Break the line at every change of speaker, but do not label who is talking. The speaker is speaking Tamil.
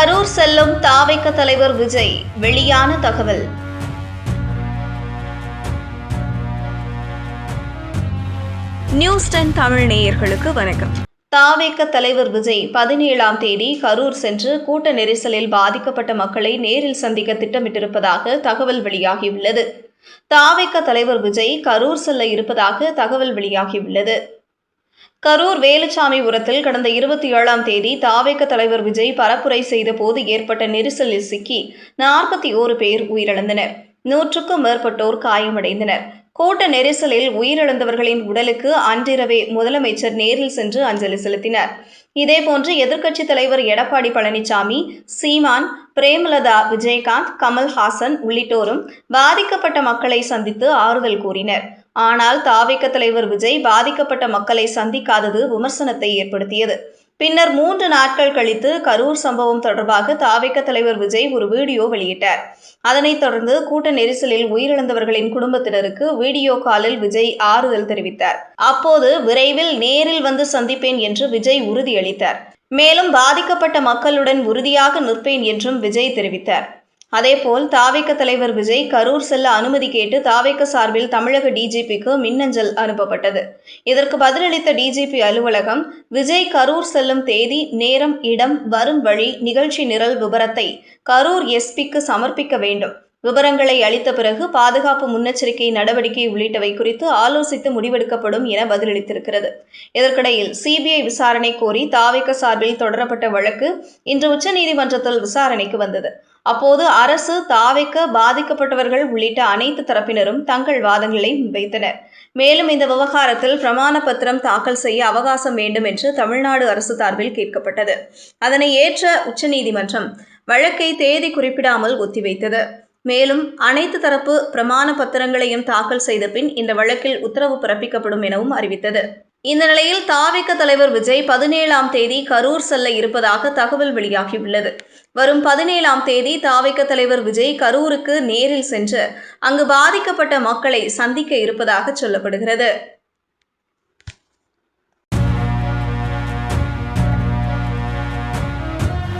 கரூர் செல்லும் தாவைக்க தலைவர் விஜய். வெளியான தகவல்.
நியூஸ் டென் தமிழ் நேயர்களுக்கு வணக்கம்.
தாவேக்க தலைவர் விஜய் பதினேழாம் தேதி கரூர் சென்று கூட்ட நெரிசலில் பாதிக்கப்பட்ட மக்களை நேரில் சந்திக்க திட்டமிட்டிருப்பதாக தகவல் வெளியாகியுள்ளது. தாவேக்க தலைவர் விஜய் கரூர் செல்ல இருப்பதாக தகவல் வெளியாகியுள்ளது. கரூர் வேலுச்சாமிபுரத்தில் கடந்த இருபத்தி ஏழாம் தேதி தாவேக்க தலைவர் விஜய் பரப்புரை செய்த போது ஏற்பட்ட நெரிசலில் சிக்கி நாற்பத்தி ஓரு பேர் உயிரிழந்தனர். நூற்றுக்கும் மேற்பட்டோர் காயமடைந்தனர். கூட்ட நெரிசலில் உயிரிழந்தவர்களின் உடலுக்கு அன்றிரவே முதலமைச்சர் நேரில் சென்று அஞ்சலி செலுத்தினர். இதேபோன்று எதிர்க்கட்சித் தலைவர் எடப்பாடி பழனிசாமி சீமான் பிரேமலதா விஜயகாந்த் கமல்ஹாசன் உள்ளிட்டோரும் பாதிக்கப்பட்ட மக்களை சந்தித்து ஆறுதல் கூறினர். ஆனால் தாவேக்க தலைவர் விஜய் பாதிக்கப்பட்ட மக்களை சந்திக்காதது விமர்சனத்தை ஏற்படுத்தியது. பின்னர் மூன்று நாட்கள் கழித்து கரூர் சம்பவம் தொடர்பாக தாவேக்க தலைவர் விஜய் ஒரு வீடியோ வெளியிட்டார். அதனைத் தொடர்ந்து கூட்ட நெரிசலில் உயிரிழந்தவர்களின் குடும்பத்தினருக்கு வீடியோ காலில் விஜய் ஆறுதல் தெரிவித்தார். அப்போது விரைவில் நேரில் வந்து சந்திப்பேன் என்று விஜய் உறுதியளித்தார். மேலும் பாதிக்கப்பட்ட மக்களுடன் உறுதியாக நிற்பேன் என்றும் விஜய் தெரிவித்தார். அதேபோல் தாவேக்க தலைவர் விஜய் கரூர் செல்ல அனுமதி கேட்டு தாவேக்க சார்பில் தமிழக டிஜிபிக்கு மின்னஞ்சல் அனுப்பப்பட்டது. இதற்கு பதிலளித்த டிஜிபி அலுவலகம் விஜய் கரூர் செல்லும் தேதி நேரம் இடம் வரும் வழி நிகழ்ச்சி நிரல் விபரத்தை கரூர் எஸ்பிக்கு சமர்ப்பிக்க வேண்டும். விவரங்களை அளித்த பிறகு பாதுகாப்பு முன்னெச்சரிக்கை நடவடிக்கை உள்ளிட்டவை குறித்து ஆலோசித்து முடிவெடுக்கப்படும் என பதிலளித்திருக்கிறது. இதற்கிடையில் சிபிஐ விசாரணை கோரி தாவேக்க சார்பில் தொடரப்பட்ட வழக்கு இன்று உச்சநீதிமன்றத்தில் விசாரணைக்கு வந்தது. அப்போது அரசு தாவைக்க பாதிக்கப்பட்டவர்கள் உள்ளிட்ட அனைத்து தரப்பினரும் தங்கள் வாதங்களை முன்வைத்தனர். மேலும் இந்த விவகாரத்தில் பிரமாண பத்திரம் தாக்கல் செய்ய அவகாசம் வேண்டும் என்று தமிழ்நாடு அரசு சார்பில் கேட்கப்பட்டது. அதனை ஏற்ற உச்சநீதிமன்றம் வழக்கை தேதி குறிப்பிடாமல் ஒத்திவைத்தது. மேலும் அனைத்து தரப்பு பிரமாண பத்திரங்களையும் தாக்கல் செய்த பின் இந்த வழக்கில் உத்தரவு பிறப்பிக்கப்படும் எனவும் அறிவித்தது. இந்த நிலையில் தாவிக தலைவர் விஜய் பதினேழாம் தேதி கரூர் செல்ல இருப்பதாக தகவல் வெளியாகியுள்ளது. வரும் பதினேழாம் தேதி தாவிக தலைவர் விஜய் கரூருக்கு நேரில் சென்று அங்கு பாதிக்கப்பட்ட மக்களை சந்திக்க இருப்பதாக சொல்லப்படுகிறது.